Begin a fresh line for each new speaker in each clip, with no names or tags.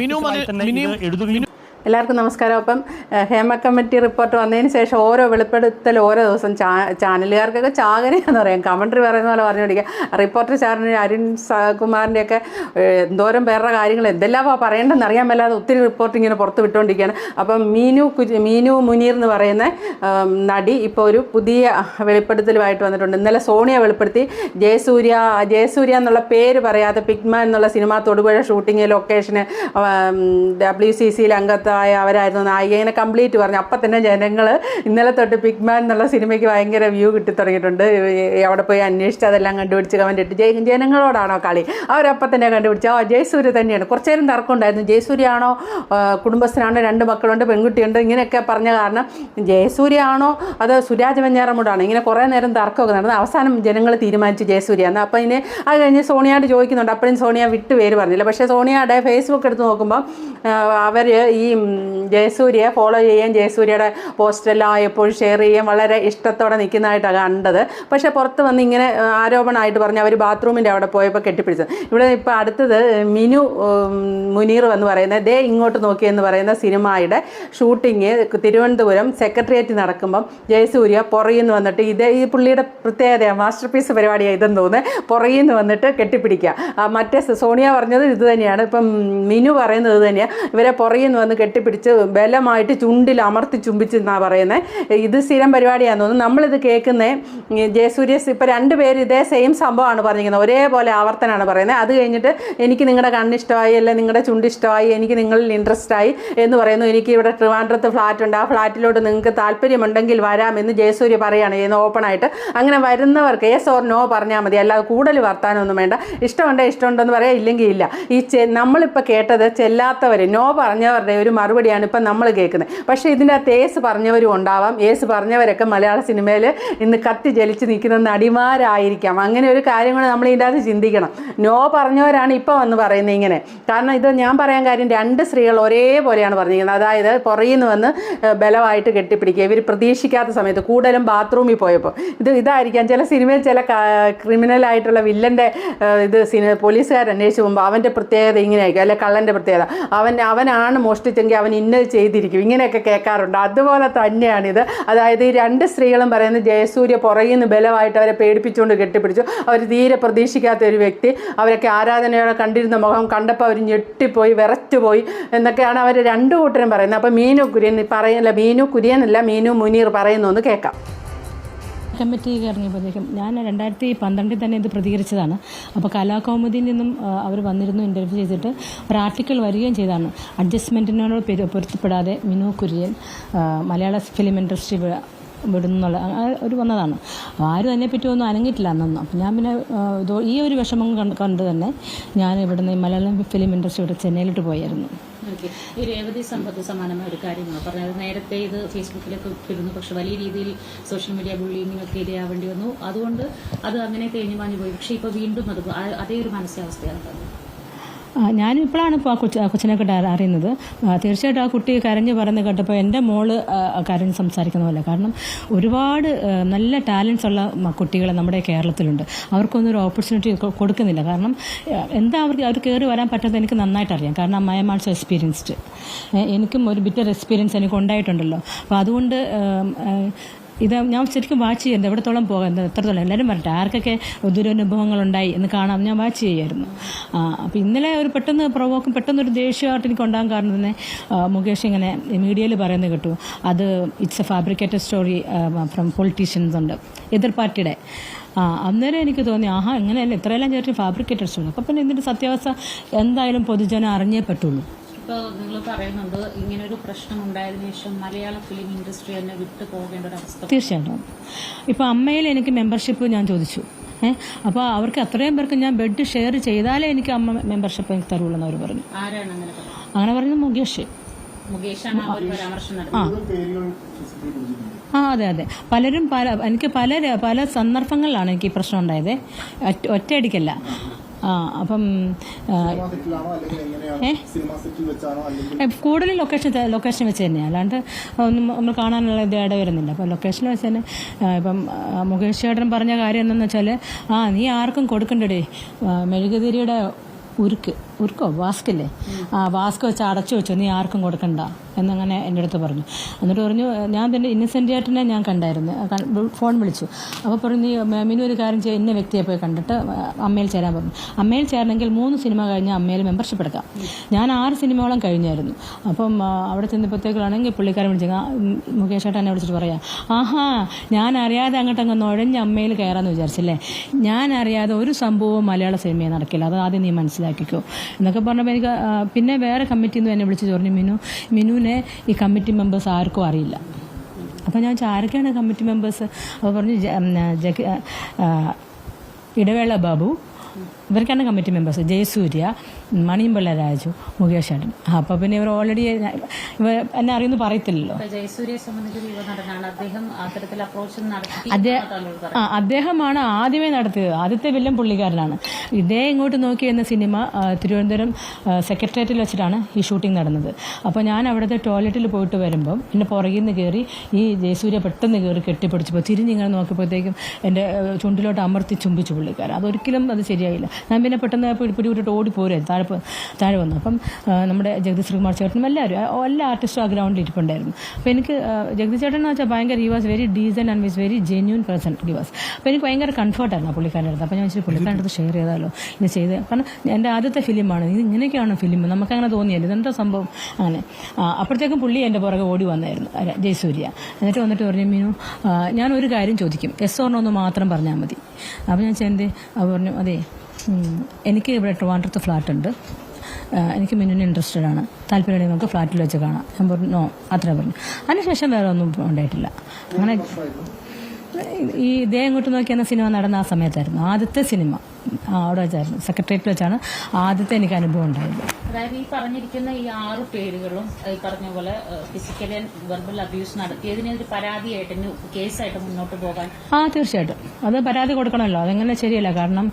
മിനു
എല്ലാവർക്കും നമസ്കാരം. അപ്പം ഹേമ കമ്മിറ്റി റിപ്പോർട്ട് വന്നതിന് ശേഷം ഓരോ വെളിപ്പെടുത്തൽ ഓരോ ദിവസം ചാ ചാനലുകാർക്കൊക്കെ ചാകരയാണെന്ന് പറയാം. കമൻട്രി പറയുന്ന പോലെ പറഞ്ഞുകൊണ്ടിരിക്കുക റിപ്പോർട്ടർ ചാനലിന് അരുൺ കുമാറിന്റെയൊക്കെ എന്തോരം പേരുടെ കാര്യങ്ങൾ എന്തെല്ലാം പറയേണ്ടതെന്ന് അറിയാൻ മേലാതെ ഒത്തിരി റിപ്പോർട്ട് ഇങ്ങനെ പുറത്ത് വിട്ടുകൊണ്ടിരിക്കുകയാണ്. അപ്പം മീനു മീനു മുനീർ എന്ന് പറയുന്ന നടി ഇപ്പോൾ ഒരു പുതിയ വെളിപ്പെടുത്തലുമായിട്ട് വന്നിട്ടുണ്ട്. ഇന്നലെ സോണിയ വെളിപ്പെടുത്തി. ജയസൂര്യ ജയസൂര്യ എന്നുള്ള പേര് പറയാതെ പിഗ്മ എന്നുള്ള സിനിമ തൊടുപുഴ ഷൂട്ടിങ് ലൊക്കേഷന് ഡബ്ല്യു സി സിയിൽ അംഗത്തായ അവരായിരുന്നു നായികേനെ കംപ്ലീറ്റ് പറഞ്ഞു. അപ്പം തന്നെ ജനങ്ങൾ ഇന്നലെ തൊട്ട് പിഗ്മാൻ എന്നുള്ള സിനിമയ്ക്ക് ഭയങ്കര വ്യൂ കിട്ടി തുടങ്ങിയിട്ടുണ്ട്. അവിടെ പോയി അന്വേഷിച്ച് അതെല്ലാം കണ്ടുപിടിച്ച് കമന്റ് ഇട്ട് ജയ് ജനങ്ങളോടാണോ കളി? അവരപ്പം തന്നെ കണ്ടുപിടിച്ചു. ആ ജയസൂര്യ തന്നെയാണ്. കുറച്ച് നേരം തർക്കമുണ്ടായിരുന്നു ജയസൂര്യാണോ കുടുംബസ്ഥനാണോ രണ്ട് മക്കളുണ്ട് പെൺകുട്ടിയുണ്ട് ഇങ്ങനെയൊക്കെ പറഞ്ഞ കാരണം ജയസൂര്യാണോ അത് സുരാജ് വെഞ്ഞാറമ്മൂടാണോ ഇങ്ങനെ കുറേ നേരം തർക്കമൊക്കെ നടന്നു അവസാനം ജനങ്ങൾ തീരുമാനിച്ചു ജയസൂര്യ എന്ന്. അപ്പം ഇനി അത് കഴിഞ്ഞ് സോണിയാട് ചോദിക്കുന്നുണ്ട്. അപ്പോഴും സോണിയ വിട്ട് പേര് പറഞ്ഞില്ല. പക്ഷേ സോണിയയുടെ ഫേസ്ബുക്ക് എടുത്ത് നോക്കുമ്പോൾ അവർ ഈ ജയസൂര്യയെ ഫോളോ ചെയ്യാൻ ജയസൂര്യയുടെ പോസ്റ്റെല്ലാം എപ്പോഴും ഷെയർ ചെയ്യാൻ വളരെ ഇഷ്ടത്തോടെ നിൽക്കുന്നതായിട്ടാണ് കണ്ടത്. പക്ഷേ പുറത്ത് വന്ന് ഇങ്ങനെ ആരോപണമായിട്ട് പറഞ്ഞ് അവർ ബാത്റൂമിന്റെ അവിടെ പോയപ്പോൾ കെട്ടിപ്പിടിച്ചത്. ഇവിടെ ഇപ്പോൾ അടുത്തത് മിനു മുനീർ എന്ന് പറയുന്നത് ദേ ഇങ്ങോട്ട് നോക്കി എന്ന് പറയുന്ന സിനിമയുടെ ഷൂട്ടിങ് തിരുവനന്തപുരം സെക്രട്ടേറിയറ്റ് നടക്കുമ്പം ജയസൂര്യ പുറകിൽ വന്നിട്ട് ഇത് ഈ പുള്ളിയുടെ പ്രത്യേകതയാണ് മാസ്റ്റർ പീസ് പരിപാടിയാണ് ഇതെന്ന് തോന്നുന്നത് പുറകിൽ വന്നിട്ട് കെട്ടിപ്പിടിക്കുക. മറ്റേ സോണിയ പറഞ്ഞത് ഇത് തന്നെയാണ്. ഇപ്പം മിനു പറയുന്നത് ഇത് തന്നെയാണ് ഇവരെ പുറകിൽ നിന്ന് വന്ന് കെട്ടിപ്പിടിച്ച് ബലമായിട്ട് ചുണ്ടിൽ അമർത്തി ചുംബിച്ച് എന്നാണ് പറയുന്നത് ഇത് സ്ഥിരം പരിപാടിയാണെന്ന് തോന്നുന്നു. നമ്മളിത് കേൾക്കുന്നത് ജയസൂര്യസ് ഇപ്പം രണ്ട് പേര് ഇതേ സെയിം സംഭവമാണ് പറഞ്ഞിരിക്കുന്നത്. ഒരേപോലെ ആവർത്തനമാണ് പറയുന്നത് അത് കഴിഞ്ഞിട്ട് എനിക്ക് നിങ്ങളുടെ കണ്ണിഷ്ടമായി അല്ലെ നിങ്ങളുടെ ചുണ്ടിഷ്ടമായി എനിക്ക് നിങ്ങളിൽ ഇൻട്രസ്റ്റ് ആയി എന്ന് പറയുന്നു. എനിക്ക് ഇവിടെ ട്രിവാൻഡ്രത്ത് ഫ്ലാറ്റ് ഉണ്ട് ആ ഫ്ലാറ്റിലോട്ട് നിങ്ങൾക്ക് താല്പര്യമുണ്ടെങ്കിൽ വരാമെന്ന് ജയസൂര്യ പറയുകയാണ്. ചെയ്യുന്നത് ഓപ്പണായിട്ട്. അങ്ങനെ വരുന്നവർക്ക് യെസ് ഓർ നോ പറഞ്ഞാൽ മതി. അല്ലാതെ കൂടുതൽ വർത്താനമൊന്നും വേണ്ട. ഇഷ്ടമുണ്ടോ ഇഷ്ടമുണ്ടെന്ന് പറയാം ഇല്ലെങ്കിൽ ഇല്ല. ഈ നമ്മളിപ്പോൾ കേട്ടത് ചെല്ലാത്തവർ നോ പറഞ്ഞവരുടെ ഒരു മറുപടിയാണ് ഇപ്പം നമ്മൾ കേൾക്കുന്നത്. പക്ഷേ ഇതിന്റെ അകത്ത് ഏസ് പറഞ്ഞവരും ഉണ്ടാവാം. ഏസ് പറഞ്ഞവരൊക്കെ മലയാള സിനിമയിൽ ഇന്ന് കത്തി ജലിച്ച് നിൽക്കുന്ന നടിമാരായിരിക്കാം. അങ്ങനെ ഒരു കാര്യം നമ്മൾ ഇതിന്റെ അകത്ത് ചിന്തിക്കണം. നോ പറഞ്ഞവരാണ് ഇപ്പോൾ വന്ന് പറയുന്നത് ഇങ്ങനെ. കാരണം ഇത് ഞാൻ പറയാൻ കാര്യം രണ്ട് സ്ത്രീകൾ ഒരേപോലെയാണ് പറഞ്ഞിരിക്കുന്നത്. അതായത് പുറകിൽ നിന്ന് വന്ന് ബലമായിട്ട് കെട്ടിപ്പിടിക്കുക. ഇവർ പ്രതീക്ഷിക്കാത്ത സമയത്ത് കൂടുതലും ബാത്റൂമിൽ പോയപ്പോൾ. ഇത് ഇതായിരിക്കാം. ചില സിനിമയിൽ ചില ക്രിമിനലായിട്ടുള്ള വില്ലന്റെ ഇത് സിനിമ പോലീസുകാർ അന്വേഷിച്ച് പോകുമ്പോൾ അവന്റെ പ്രത്യേകത ഇങ്ങനെയായിരിക്കും. അല്ലെ കള്ളന്റെ പ്രത്യേകത. അവൻ അവനാണ് മോഷ്ടിച്ചെങ്കിൽ അവൻ ഇന്നത് ചെയ്തിരിക്കും. ഇങ്ങനെയൊക്കെ കേൾക്കാറുണ്ട്. അതുപോലെ തന്നെയാണിത്. അതായത് ഈ രണ്ട് സ്ത്രീകളും പറയുന്നത് ജയസൂര്യ പുറകിൽ നിന്ന് ബലമായിട്ട് അവരെ പേടിപ്പിച്ചുകൊണ്ട് കെട്ടിപ്പിടിച്ചു. അവർ തീരെ പ്രതീക്ഷിക്കാത്ത ഒരു വ്യക്തി. അവരൊക്കെ ആരാധനയോടെ കണ്ടിരുന്ന മുഖം കണ്ടപ്പോൾ അവർ ഞെട്ടിപ്പോയി വിറച്ചുപോയി എന്നൊക്കെയാണ് അവർ രണ്ടു കൂട്ടരും പറയുന്നത്. അപ്പോൾ മീനു കുര്യൻ പറയുന്നില്ല മീനു കുര്യനല്ല മീനു മുനീർ പറയുന്നു എന്ന് കേൾക്കാം.
കമ്മിറ്റി ഇറങ്ങിയപ്പോഴത്തേക്കും ഞാൻ രണ്ടായിരത്തി പന്ത്രണ്ടിൽ തന്നെ ഇത് പ്രതികരിച്ചതാണ്. അപ്പോൾ കലാകൗമുദിയിൽ നിന്നും അവർ വന്നിരുന്നു ഇന്റർവ്യൂ ചെയ്തിട്ട് ഒരു ആർട്ടിക്കിൾ വരികയും ചെയ്താണ്. അഡ്ജസ്റ്റ്മെന്റിനോട് പെരു- പൊരുത്തപ്പെടാതെ മിനു കുര്യൻ മലയാള ഫിലിം ഇൻഡസ്ട്രി വിടുന്നുള്ള ഒരു വന്നതാണ്. ആരും അതിനെപ്പറ്റി ഒന്നും അനങ്ങിയിട്ടില്ല അന്നൊന്നും. അപ്പം ഞാൻ പിന്നെ ഈ ഒരു വിഷമം കണ്ട് തന്നെ ഞാൻ ഇവിടുന്ന് മലയാളം ഫിലിം ഇൻഡസ്ട്രി ഇവിടെ ചെന്നൈയിലോട്ട് പോയായിരുന്നു.
ഈ രേവതി സമ്പത്ത് സമാനമായ ഒരു കാര്യമാണ്. പറഞ്ഞത് നേരത്തെ ഇത് ഫേസ്ബുക്കിലൊക്കെ ഇട്ടിരുന്നു. പക്ഷെ വലിയ രീതിയിൽ സോഷ്യൽ മീഡിയ ബുള്ളിങ്ങിനൊക്കെ ഇരയാവേണ്ടി വന്നു. അതുകൊണ്ട് അത് അങ്ങനെ തേഞ്ഞു മാഞ്ഞു പോയി പക്ഷെ ഇപ്പൊ വീണ്ടും അത് അതേ ഒരു മാനസികാവസ്ഥയാണ്.
ഞാനും ഇപ്പോഴാണ് ഇപ്പോൾ ആ കൊച്ചു ആ കൊച്ചിനെ കിട്ട അറിയുന്നത്. ആ, തീർച്ചയായിട്ടും ആ കുട്ടി കരഞ്ഞ് പറയുന്നത് കേട്ടപ്പോൾ എന്റെ മോൾ ആ, കരഞ്ഞ് സംസാരിക്കുന്ന പോലെ. കാരണം ഒരുപാട് നല്ല ടാലൻസ് ഉള്ള കുട്ടികൾ നമ്മുടെ കേരളത്തിലുണ്ട്. അവർക്കൊന്നും ഒരു ഓപ്പർച്യൂണിറ്റി കൊടുക്കുന്നില്ല. കാരണം എന്താ അവർക്ക് അവർ കയറി വരാൻ പറ്റുന്നത് എനിക്ക് നന്നായിട്ട് അറിയാം. കാരണം ഐ എം ആൾസോ എക്സ്പീരിയൻസ്ഡ്. എനിക്കും ഒരു ബിറ്റർ എക്സ്പീരിയൻസ് എനിക്ക് ഉണ്ടായിട്ടുണ്ടല്ലോ. അപ്പോൾ അതുകൊണ്ട് ആ, ഇത് ഞാൻ ശരിക്കും വാച്ച് ചെയ്യുന്നത് എവിടത്തോളം പോകാം എന്താ എത്രത്തോളം. എല്ലാവരും പറഞ്ഞിട്ട് ആർക്കൊക്കെ ദുരനുഭവങ്ങളുണ്ടായി എന്ന് കാണാം. ഞാൻ വാച്ച് ചെയ്യായിരുന്നു. അപ്പം അപ്പോൾ ഇന്നലെ ഒരു പെട്ടെന്ന് പ്രൊവോക്കും പെട്ടെന്നൊരു ദേഷ്യമായിട്ട് എനിക്ക് ഉണ്ടാകാൻ കാരണം തന്നെ മുകേഷ് ഇങ്ങനെ മീഡിയയിൽ പറയുന്നത് കേട്ടു. അത് it's a fabricated story from politicians ഉണ്ട്. എതിർ പാർട്ടിയുടെ. ആ അന്നേരം എനിക്ക് തോന്നി ആഹാ ഇങ്ങനെയല്ല? ഇത്രയെല്ലാം ചേർത്ത് ഫാബ്രിക്കേറ്റഡ് സ്റ്റോറി അപ്പം പിന്നെ ഇതിന്റെ സത്യാവസ്ഥ എന്തായാലും പൊതുജനം അറിഞ്ഞേ പറ്റുള്ളൂ.
ഇപ്പൊ നിങ്ങൾ പറയുന്നുണ്ട് ഇങ്ങനെ ഒരു പ്രശ്നം ഉണ്ടായതിനു ശേഷം മലയാള ഫിലിം ഇൻഡസ്ട്രി തന്നെ വിട്ടു പോകേണ്ട ഒരു അവസ്ഥ.
തീർച്ചയായിട്ടും. ഇപ്പോൾ അമ്മയിൽ എനിക്ക് മെമ്പർഷിപ്പ് ഞാൻ ചോദിച്ചു. ഏഹ് അപ്പോൾ അവർക്ക് അത്രയും പേർക്ക് ഞാൻ ബെഡ് ഷെയർ ചെയ്താലേ എനിക്ക് അമ്മ മെമ്പർഷിപ്പ് എനിക്ക് തരുള്ളൂ എന്ന് അവർ പറഞ്ഞു.
ആരാണ് അങ്ങനെ പറഞ്ഞത്?
മുകേഷ്.
ആ
അതെ അതെ. പലരും പല എനിക്ക് പല പല സന്ദർഭങ്ങളിലാണ് എനിക്ക് ഈ പ്രശ്നം ഉണ്ടായത്. ഒറ്റ- ഒറ്റയടിക്കല്ല. ആ അപ്പം കൂടുതൽ ലൊക്കേഷൻ ലൊക്കേഷൻ വെച്ച് തന്നെയാണ് അല്ലാണ്ട് ഒന്നും നമ്മൾ കാണാനുള്ള ഇത് ഇട വരുന്നില്ല. അപ്പം ലൊക്കേഷൻ വെച്ച് തന്നെ ഇപ്പം മുകേഷ് ചേട്ടൻ പറഞ്ഞ കാര്യം എന്താണെന്ന് വെച്ചാൽ ആ നീ ആർക്കും കൊടുക്കണ്ടേ മെഴുകുതിരിയുടെ ഉരുക്ക്. ഉരുക്കോ വാസ്കില്ലേ? ആ വാസ്ക് വെച്ച് അടച്ചു വെച്ചു. നീ ആർക്കും കൊടുക്കണ്ട. എന്നങ്ങനെ എന്റെ അടുത്ത് പറഞ്ഞു. എന്നിട്ട് പറഞ്ഞു ഞാൻ തന്നെ ഇന്നസെന്റ് ആയിട്ടെന്നെ ഞാൻ കണ്ടായിരുന്നു. ഫോൺ വിളിച്ചു. അപ്പോൾ പറഞ്ഞു നീ മിനു ഒരു കാര്യം ചെയ്യുക ഇന്ന വ്യക്തിയെ പോയി കണ്ടിട്ട് അമ്മയിൽ ചേരാൻ പറഞ്ഞു. അമ്മയിൽ ചേരണമെങ്കിൽ മൂന്ന് സിനിമ കഴിഞ്ഞ് അമ്മയിൽ മെമ്പർഷിപ്പ് എടുക്കാം. ഞാൻ ആറ് സിനിമയോളം കഴിഞ്ഞായിരുന്നു. അപ്പം അവിടെ ചെന്നപ്പോഴത്തേക്കാണെങ്കിൽ പുള്ളിക്കാരൻ വിളിച്ചു. മുകേഷ് എന്നെ വിളിച്ചിട്ട് പറയാം ആഹാ ഞാൻ അറിയാതെ അങ്ങോട്ട് അങ്ങ് നുഴഞ്ഞ് അമ്മയിൽ കയറാമെന്ന് വിചാരിച്ചല്ലേ? ഞാൻ അറിയാതെ ഒരു സംഭവവും മലയാള സിനിമയിൽ നടക്കില്ല. അത് ആദ്യം നീ മനസ്സിലാക്കിക്കോ. എന്നൊക്കെ പറഞ്ഞപ്പോൾ എനിക്ക് പിന്നെ വേറെ കമ്മിറ്റിയിൽ നിന്ന് എന്നെ വിളിച്ച് പറഞ്ഞു മിനു മിനുവിനെ ഈ കമ്മിറ്റി മെമ്പേഴ്സ് ആർക്കും അറിയില്ല. അപ്പോൾ ഞാൻ ആരൊക്കെയാണ് കമ്മിറ്റി മെമ്പേഴ്സ് അപ്പോൾ പറഞ്ഞു ഇടവേള ബാബു ഇവർക്കാണ് കമ്മിറ്റി മെമ്പേഴ്സ് ജയസൂര്യ മണിയമ്പിള്ള രാജു മുകേഷ് ചേട്ടൻ. അപ്പോൾ പിന്നെ ഇവർ ഓൾറെഡി ഇവർ എന്നെ അറിയുന്നു പറയത്തില്ലല്ലോ. അദ്ദേഹമാണ് ആദ്യമേ നടത്തിയത്. ആദ്യത്തെ വില്ലൻ പുള്ളിക്കാരനാണ്. ഇതേ ഇങ്ങോട്ട് നോക്കി എന്ന സിനിമ തിരുവനന്തപുരം സെക്രട്ടേറിയറ്റിൽ വെച്ചിട്ടാണ് ഈ ഷൂട്ടിംഗ് നടന്നത്. അപ്പോൾ ഞാൻ അവിടുത്തെ ടോയ്ലറ്റിൽ പോയിട്ട് വരുമ്പം എന്റെ പുറകിൽ നിന്ന് കയറി ഈ ജയസൂര്യ പെട്ടെന്ന് കയറി കെട്ടിപ്പിടിച്ചപ്പോൾ തിരിഞ്ഞിങ്ങനെ നോക്കിയപ്പോഴത്തേക്കും എന്റെ ചുണ്ടിലോട്ട് അമർത്തി ചുംബിച്ചു പുള്ളിക്കാരൻ. അതൊരിക്കലും അത് ശരിയായില്ല. ഞാൻ പിന്നെ പെട്ടെന്ന് പിടിപിടിവിട്ടിട്ട് ഓടിപ്പോരായിരുന്നു താഴെ താഴെ വന്നു. അപ്പം നമ്മുടെ ജഗദീഷ് ശ്രീകുമാർ ചേട്ടനും എല്ലാവരും എല്ലാ ആർട്ടിസ്റ്റും ആ ഗ്രൗണ്ടിൽ ഇരിപ്പുണ്ടായിരുന്നു. അപ്പോൾ എനിക്ക് ജഗദീഷ് ചേട്ടൻ എന്ന് വെച്ചാൽ ഭയങ്കര he was very decent and was very genuine person he was അപ്പോൾ എനിക്ക് ഭയങ്കര കംഫർട്ടായിരുന്നു ആ പുള്ളിക്കാരുടെ അടുത്ത്. അപ്പോൾ ഞാൻ വെച്ചാൽ പുള്ളിക്കാരന്റെ അടുത്ത് ഷെയർ ചെയ്താലോ? ഇത് ചെയ്ത്. കാരണം എന്റെ ആദ്യത്തെ ഫിലിമാണ് ഇത് ഇങ്ങനെയൊക്കെയാണ് ഫിലിം നമുക്കങ്ങനെ തോന്നിയല്ലോ? ഇതെന്താ സംഭവം? അങ്ങനെ. അപ്പോഴത്തേക്കും പുള്ളി എന്റെ പുറകെ ഓടി വന്നായിരുന്നു ജയസൂര്യ. എന്നിട്ട് വന്നിട്ട് പറഞ്ഞു മീനു ഞാൻ ഒരു കാര്യം ചോദിക്കും. എസ് ഓർണോ ഒന്ന് മാത്രം പറഞ്ഞാൽ മതി. അപ്പോൾ ഞാൻ ചെന്ത് അപ്പോൾ പറഞ്ഞു അതെ. എനിക്ക് ഇവിടെ ട്രിവാൻഡ്രത്ത് ഫ്ലാറ്റ് ഉണ്ട്. എനിക്ക് മിന്നുവിന് ഇൻട്രസ്റ്റഡ് ആണ്. താല്പര്യമുണ്ടെങ്കിൽ നമുക്ക് ഫ്ലാറ്റിൽ വെച്ച് കാണാം. ഞാൻ പറഞ്ഞു നോ അത്രേ പറഞ്ഞു. അതിനുശേഷം വേറെ ഒന്നും ഉണ്ടായിട്ടില്ല. അങ്ങനെ ഈ ഇതേ അങ്ങോട്ട് നോക്കിയെന്ന സിനിമ നടന്ന ആ സമയത്തായിരുന്നു. ആദ്യത്തെ സിനിമ. അവിടെ വെച്ചായിരുന്നു. സെക്രട്ടേറിയറ്റിൽ വെച്ചാണ് ആദ്യത്തെ എനിക്ക് അനുഭവം ഉണ്ടായത്.
അതായത് ഈ പറഞ്ഞിരിക്കുന്ന ഈ ആറ് പേരുകളും ഈ പറഞ്ഞ പോലെ ഫിസിക്കൽ ആൻഡ് വെർബൽ അബ്യൂസ് നടത്തിയതിനൊരു പരാതിയായിട്ട് കേസായിട്ട് മുന്നോട്ട് പോകാൻ
ആ തീർച്ചയായിട്ടും. അത് പരാതി കൊടുക്കണമല്ലോ. അതെങ്ങനെ ശരിയല്ല. കാരണം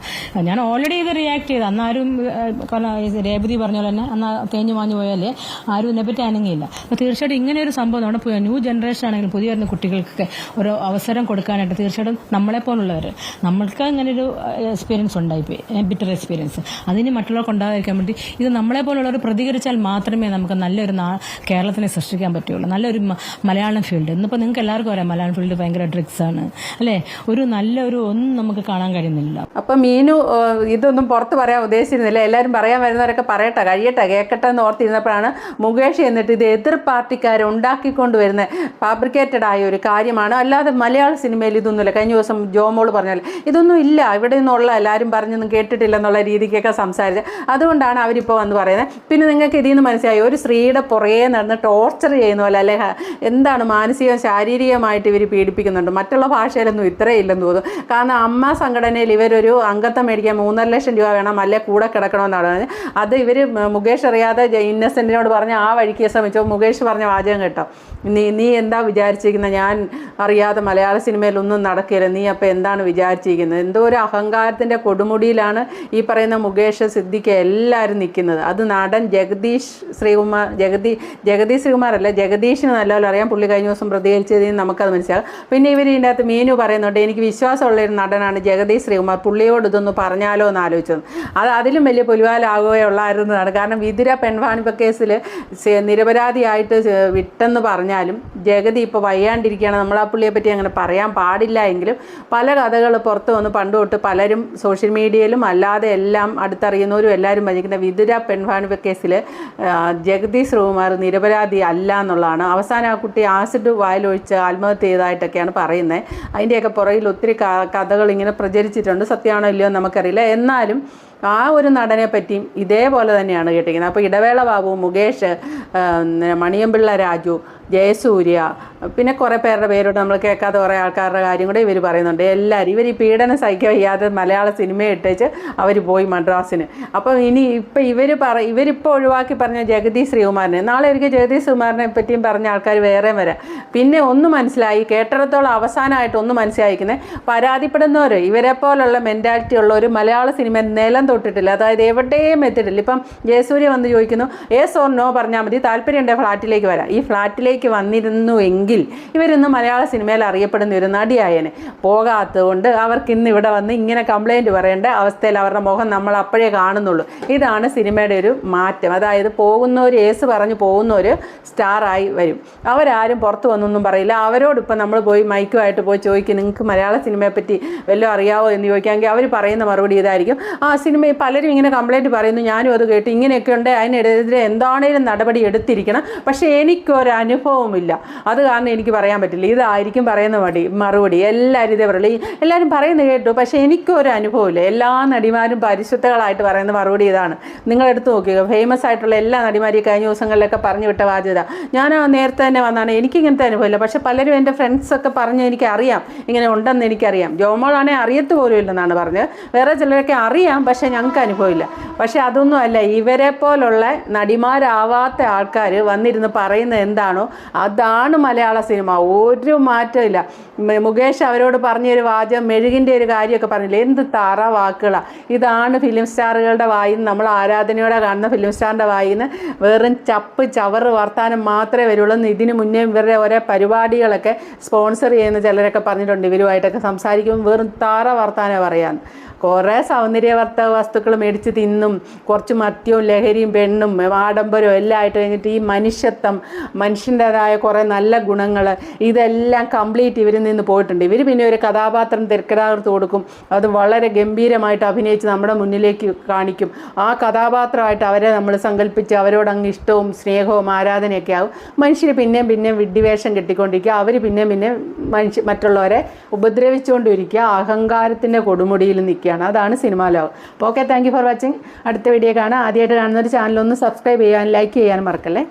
ഞാൻ ഓൾറെഡി ഇത് റിയാക്ട് ചെയ്ത്. അന്നാരും ഏഹ്, പറഞ്ഞ ഈ രേവതി പറഞ്ഞ പോലെ തന്നെ അന്ന് തേഞ്ഞു മാഞ്ഞു പോയാലേ ആരും ഇതിനെപ്പറ്റി അനങ്ങിയില്ല. അപ്പോൾ തീർച്ചയായിട്ടും ഇങ്ങനെ ഒരു സംഭവം നമ്മുടെ ന്യൂ ജനറേഷൻ ആണെങ്കിലും പുതിയ വരുന്ന കുട്ടികൾക്കൊക്കെ ഒരു അവസരം കൊടുക്കാനായിട്ട് തീർച്ചയായിട്ടും നമ്മളെ പോലുള്ളവർ നമ്മൾക്ക് അങ്ങനെ ഒരു എക്സ്പീരിയൻസ് ഉണ്ടായിപ്പോയി ബിറ്റർ എക്സ്പീരിയൻസ് അതിന് മറ്റുള്ളവർക്ക് ഉണ്ടാകാതിരിക്കാൻ വേണ്ടി ഇത് നമ്മളെ പോലുള്ളവർ പ്രതികരിച്ചാൽ മാത്രമേ നമുക്ക് നല്ലൊരു നാ കേരളത്തിനെ സൃഷ്ടിക്കാൻ പറ്റുള്ളൂ. നല്ലൊരു മലയാളം ഫീൽഡ് ഇന്നിപ്പോൾ നിങ്ങൾക്ക് എല്ലാവർക്കും അറിയാം മലയാളം ഫീൽഡ് ഭയങ്കര ഡ്രിഗ്സ് ആണ്. അല്ലേ? ഒരു നല്ലൊരു ഒന്നും നമുക്ക് കാണാൻ കഴിയുന്നില്ല.
അപ്പം മീനു ഇതൊന്നും പുറത്ത് പറയാൻ ഉദ്ദേശിച്ചിരുന്നില്ല എല്ലാവരും പറയാൻ വരുന്നവരൊക്കെ പറയട്ടെ കഴിയട്ടെ കേൾക്കട്ടെ എന്ന് ഓർത്തിരുന്നപ്പോഴാണ് മുകേഷ് എന്നിട്ട് ഇത് എതിർ പാർട്ടിക്കാർ ഉണ്ടാക്കിക്കൊണ്ട് വരുന്ന ഫാബ്രിക്കേറ്റഡ് ആയ ഒരു കാര്യമാണ്. അല്ലാതെ മലയാള സിനിമയിൽ ഇതൊന്നുമില്ല. കഴിഞ്ഞ ദിവസം ജോമോൾ പറഞ്ഞാൽ ഇതൊന്നും ഇല്ല. ഇവിടെ നിന്നുള്ള എല്ലാവരും പറഞ്ഞൊന്നും കേട്ടിട്ടില്ല എന്നുള്ള രീതിക്കൊക്കെ സംസാരിച്ച് അതുകൊണ്ടാണ് അവരിപ്പോൾ വന്ന് പറയുന്നത്. പിന്നെ നിങ്ങൾക്ക് ഇതിൽ നിന്ന് മനസ്സിലായി ഒരു സ്ത്രീയുടെ പുറകെ നടന്ന് ടോർച്ചർ ചെയ്യുന്ന പോലെ അല്ലെ എന്താണ് മാനസികവും ശാരീരികമായിട്ട് ഇവർ പീഡിപ്പിക്കുന്നുണ്ട്. മറ്റുള്ള ഭാഷയിലൊന്നും ഇത്രയും ഇല്ലെന്ന് തോന്നുന്നു. കാരണം അമ്മ സംഘടനയിൽ ഇവരൊരു അംഗത്വം മേടിക്കാൻ മൂന്നര ലക്ഷം രൂപ വേണം അല്ലെ കൂടെ കിടക്കണമെന്നാണ് പറഞ്ഞത്. അത് ഇവർ മുകേഷ് അറിയാതെ ഇന്നസെന്റിനോട് പറഞ്ഞ് ആ വഴിക്ക് ശ്രമിച്ചു മുകേഷ് പറഞ്ഞ വാചകം കേട്ടോ. നീ നീ എന്താ വിചാരിച്ചിരിക്കുന്നത് ഞാൻ അറിയാതെ മലയാള സിനിമയിലൊന്നും നടക്കില്ല നീ അപ്പോൾ എന്താണ് വിചാരിച്ചിരിക്കുന്നത് എന്തോ ഒരു അഹങ്കാരത്തിന്റെ കൊടുമുടിയിലാണ് ഈ പറയുന്ന മുകേഷ് സിദ്ദിഖ് എല്ലാവരും നിൽക്കുന്നത്. അത് നടൻ ജഗദീഷ് ശ്രീകുമാർ ജഗദീ ജഗദീഷ് ശ്രീകുമാറല്ല? ജഗദീഷിന് നല്ലപോലെ അറിയാം. പുള്ളി കഴിഞ്ഞ ദിവസം പ്രതികരിച്ചതിന് നമുക്കത് മനസ്സിലാകും. പിന്നെ ഇവർ ഇതിന്റെ അകത്ത് മീനു പറയുന്നുണ്ട് എനിക്ക് വിശ്വാസമുള്ള ഒരു നടനാണ് ജഗദീഷ് ശ്രീകുമാർ. പുള്ളിയോട് ഇതൊന്ന് പറഞ്ഞാലോ എന്ന് ആലോചിച്ചത് അത് അതിലും വലിയ പുലിവാലാകുകയുള്ളായിരുന്നതാണ് കാരണം വിതുര പെൺവാണിപ്പ കേസിൽ നിരപരാധിയായിട്ട് വിട്ടെന്ന് പറഞ്ഞാലും ജഗതി ഇപ്പോൾ വയ്യാണ്ടിരിക്കുകയാണ്. നമ്മൾ ആ പുള്ളിയെ പറ്റി അങ്ങനെ പറയാൻ പാടില്ല എങ്കിലും പല കഥകൾ പുറത്ത് വന്ന് പണ്ട് തൊട്ട് പലരും സോഷ്യൽ മീഡിയയിലും അല്ലാതെ എല്ലാം അടുത്തറിയുന്നവരും എല്ലാവരും ഭജിക്കുന്ന വിതുര പെൺവാണിപ്പ കേസിൽ ജഗദീഷ് ശ്രീകുമാർ നിരപരാധി അല്ല എന്നുള്ളതാണ്. അവസാനം ആ കുട്ടി ആസിഡ് വായിലൊഴിച്ച് ആത്മഹത്യ ചെയ്തതായിട്ടൊക്കെയാണ് പറയുന്നത്. അതിന്റെയൊക്കെ പുറകിൽ ഒത്തിരി കഥകൾ ഇങ്ങനെ പ്രചരിച്ചിട്ടുണ്ട്. സത്യമാണോ ഇല്ലയോ നമുക്കറിയില്ല. എന്നാലും ആ ഒരു നടനെ പറ്റിയും ഇതേപോലെ തന്നെയാണ് കേട്ടിരിക്കുന്നത്. അപ്പോൾ ഇടവേള ബാബു മുകേഷ് മണിയമ്പിള്ള രാജു ജയസൂര്യ പിന്നെ കുറേ പേരുടെ പേരോട് നമ്മൾ കേൾക്കാത്ത കുറേ ആൾക്കാരുടെ കാര്യം കൂടെ ഇവർ പറയുന്നുണ്ട്. എല്ലാവരും ഇവർ ഈ പീഡനം സഹിക്കാൻ വയ്യാതെ മലയാള സിനിമ ഇട്ടേച്ച് അവർ പോയി മദ്രാസിന്. അപ്പം ഇനി ഇപ്പം ഇവർ പറ ഇവരിപ്പോൾ ഒഴിവാക്കി പറഞ്ഞ ജഗദീഷ് ശ്രീകുമാറിനെ നാളെ ഒരിക്കൽ ജഗദീഷ് ശ്രീകുമാറിനെ പറ്റിയും പറഞ്ഞ ആൾക്കാർ വേറെ വരാം. പിന്നെ ഒന്ന് മനസ്സിലായി കേട്ടിടത്തോളം അവസാനമായിട്ട് ഒന്ന് മനസ്സിലായിരിക്കുന്നത് പരാതിപ്പെടുന്നവർ ഇവരെ പോലുള്ള മെന്റാലിറ്റി ഉള്ള ഒരു മലയാള സിനിമ നിലം തൊട്ടിട്ടില്ല. അതായത് എവിടെയും എത്തിയിട്ടില്ല. ഇപ്പം ജയസൂര്യ വന്ന് ചോദിക്കുന്നു ഏസ് ഓർ നോ പറഞ്ഞാൽ മതി. താല്പര്യം ഉണ്ടെങ്കിൽ ഫ്ലാറ്റിലേക്ക് വരാം. ഈ ഫ്ലാറ്റിലേക്ക് വന്നിരുന്നു എങ്കിൽ ഇവരിന്ന് മലയാള സിനിമയിൽ അറിയപ്പെടുന്ന ഒരു നടിയായനെ. പോകാത്തതുകൊണ്ട് അവർക്ക് ഇന്ന് ഇവിടെ വന്ന് ഇങ്ങനെ കംപ്ലൈന്റ് പറയേണ്ട അവസ്ഥയിൽ അവരുടെ മുഖം നമ്മൾ അപ്പോഴേ കാണുന്നുള്ളൂ. ഇതാണ് സിനിമയുടെ ഒരു മാറ്റം. അതായത് പോകുന്നവർ ഏസ് പറഞ്ഞ് പോകുന്നവർ സ്റ്റാറായി വരും. അവരാരും പുറത്ത് വന്നൊന്നും പറയില്ല. അവരോട് ഇപ്പം നമ്മൾ പോയി മൈക്കുമായിട്ട് പോയി ചോദിക്കും നിങ്ങൾക്ക് മലയാള സിനിമയെ പറ്റി വല്ലതും അറിയാവോ? എന്ന് ചോദിക്കാമെങ്കിൽ അവർ പറയുന്ന മറുപടി ഇതായിരിക്കും. ആ സിനിമ പലരും ഇങ്ങനെ കംപ്ലൈന്റ് പറയുന്നു. ഞാനും അത് കേട്ടു. ഇങ്ങനെയൊക്കെ ഉണ്ട്. അതിനെതിരെ എന്താണേലും നടപടി എടുത്തിരിക്കണം. പക്ഷേ എനിക്കൊരു അനുഭവമില്ല അത് കാരണം എനിക്ക് പറയാൻ പറ്റില്ല. ഇതായിരിക്കും പറയുന്ന മടി മറുപടി. എല്ലാവരും ഇതേ പറയുള്ളൂ. എല്ലാവരും പറയുന്നത് കേട്ടു. പക്ഷേ എനിക്കൊരു അനുഭവമില്ല എല്ലാ നടിമാരും പരിശുദ്ധകളായിട്ട് പറയുന്ന മറുപടി ഇതാണ്. നിങ്ങൾ എടുത്തു നോക്കുക ഫേമസ് ആയിട്ടുള്ള എല്ലാ നടിമാരെയും കഴിഞ്ഞ ദിവസങ്ങളിലൊക്കെ പറഞ്ഞു വിട്ട ബാധ്യത ഞാൻ നേരത്തെ തന്നെ വന്നാണ്. എനിക്ക് ഇങ്ങനത്തെ അനുഭവമില്ല പക്ഷേ പലരും എന്റെ ഫ്രണ്ട്സൊക്കെ പറഞ്ഞ് എനിക്കറിയാം. ഇങ്ങനെ ഉണ്ടെന്ന് എനിക്കറിയാം. ജോമോളാണെങ്കിൽ അറിയത്ത് പോലും ഇല്ലെന്നാണ് പറഞ്ഞത്. വേറെ ചിലരൊക്കെ അറിയാം പക്ഷേ ഞങ്ങൾക്ക് അനുഭവമില്ല പക്ഷേ അതൊന്നും അല്ല. ഇവരെ പോലുള്ള നടിമാരാവാത്ത ആൾക്കാർ വന്നിരുന്ന് പറയുന്നത് എന്താണോ അതാണ് മലയാള സിനിമ. ഒരു മാറ്റമില്ല മുകേഷ് അവരോട് പറഞ്ഞൊരു വാചകം മെഴുകിന്റെ ഒരു കാര്യമൊക്കെ പറഞ്ഞില്ലേ? എന്ത് തറ വാക്കുകളാണ് ഇതാണ് ഫിലിം സ്റ്റാറുകളുടെ വായിൽ നിന്ന് നമ്മൾ ആരാധനയോടെ കാണുന്ന ഫിലിം സ്റ്റാറിന്റെ വായിൽ നിന്ന് വെറും ചപ്പ് ചവറ് വർത്താനം മാത്രമേ വരുള്ളൂ. ഇതിനു മുന്നേ ഇവരുടെ ഓരോ പരിപാടികളൊക്കെ സ്പോൺസർ ചെയ്യുന്ന ചിലരൊക്കെ പറഞ്ഞിട്ടുണ്ട് ഇവരുമായിട്ടൊക്കെ സംസാരിക്കുമ്പോൾ വെറും താറ വർത്താനം പറയാൻ. കുറേ സൗന്ദര്യവർത്ത വസ്തുക്കൾ മേടിച്ച് തിന്നും. കുറച്ച് മദ്യവും ലഹരിയും പെണ്ണും ആഡംബരവും എല്ലാം ആയിട്ട് കഴിഞ്ഞിട്ട് ഈ മനുഷ്യത്വം മനുഷ്യന്റെതായ കുറേ നല്ല ഗുണങ്ങൾ ഇതെല്ലാം കംപ്ലീറ്റ് ഇവരിൽ നിന്ന് പോയിട്ടുണ്ട്. ഇവർ പിന്നെ ഒരു കഥാപാത്രം തിരക്കഥാകൃത്ത് കൊടുക്കും. അത് വളരെ ഗംഭീരമായിട്ട് അഭിനയിച്ച് നമ്മുടെ മുന്നിലേക്ക് കാണിക്കും. ആ കഥാപാത്രമായിട്ട് അവരെ നമ്മൾ സങ്കല്പിച്ച് അവരോട് അങ്ങ് ഇഷ്ടവും സ്നേഹവും ആരാധനയൊക്കെ ആവും. മനുഷ്യർ പിന്നെയും പിന്നെയും വിഡ്ഢിവേഷം കെട്ടിക്കൊണ്ടിരിക്കുക. അവർ പിന്നെ പിന്നെ മനുഷ്യ മറ്റുള്ളവരെ ഉപദ്രവിച്ചുകൊണ്ടിരിക്കുക. അഹങ്കാരത്തിന്റെ കൊടുമുടിയിൽ നിൽക്കുകയാണ്. അതാണ് സിനിമാ ലോകം. അപ്പോൾ ഓക്കെ താങ്ക് ഫോർ വാച്ചിങ് അടുത്ത വീഡിയോ കാണാം. ആദ്യമായിട്ട് കാണുന്ന ഒരു ചാനലൊന്ന് സബ്സ്ക്രൈബ് ചെയ്യാൻ ലൈക്ക് ചെയ്യാൻ മറക്കല്ലേ?